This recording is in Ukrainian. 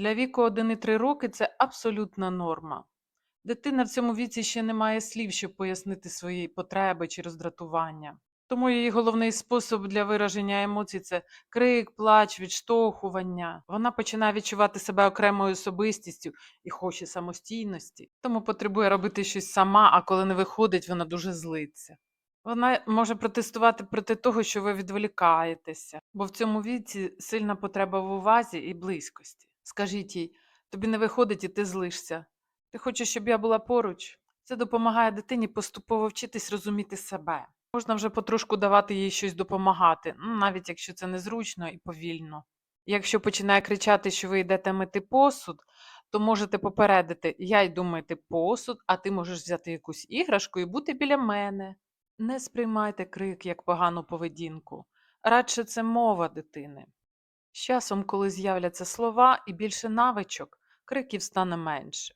Для віку 1,3 роки це абсолютна норма. Дитина в цьому віці ще не має слів, щоб пояснити свої потреби чи роздратування. Тому її головний спосіб для вираження емоцій це крик, плач, відштовхування. Вона починає відчувати себе окремою особистістю і хоче самостійності, тому потребує робити щось сама, а коли не виходить, вона дуже злиться. Вона може протестувати проти того, що ви відволікаєтеся, бо в цьому віці сильна потреба в увазі і близькості. Скажіть їй, тобі не виходить і ти злишся. Ти хочеш, щоб я була поруч? Це допомагає дитині поступово вчитись розуміти себе. Можна вже потрошку давати їй щось допомагати, ну, навіть якщо це незручно і повільно. Якщо починає кричати, що ви йдете мити посуд, то можете попередити: я йду мити посуд, а ти можеш взяти якусь іграшку і бути біля мене. Не сприймайте крик як погану поведінку, радше це мова дитини. З часом, коли з'являться слова і більше навичок, криків стане менше.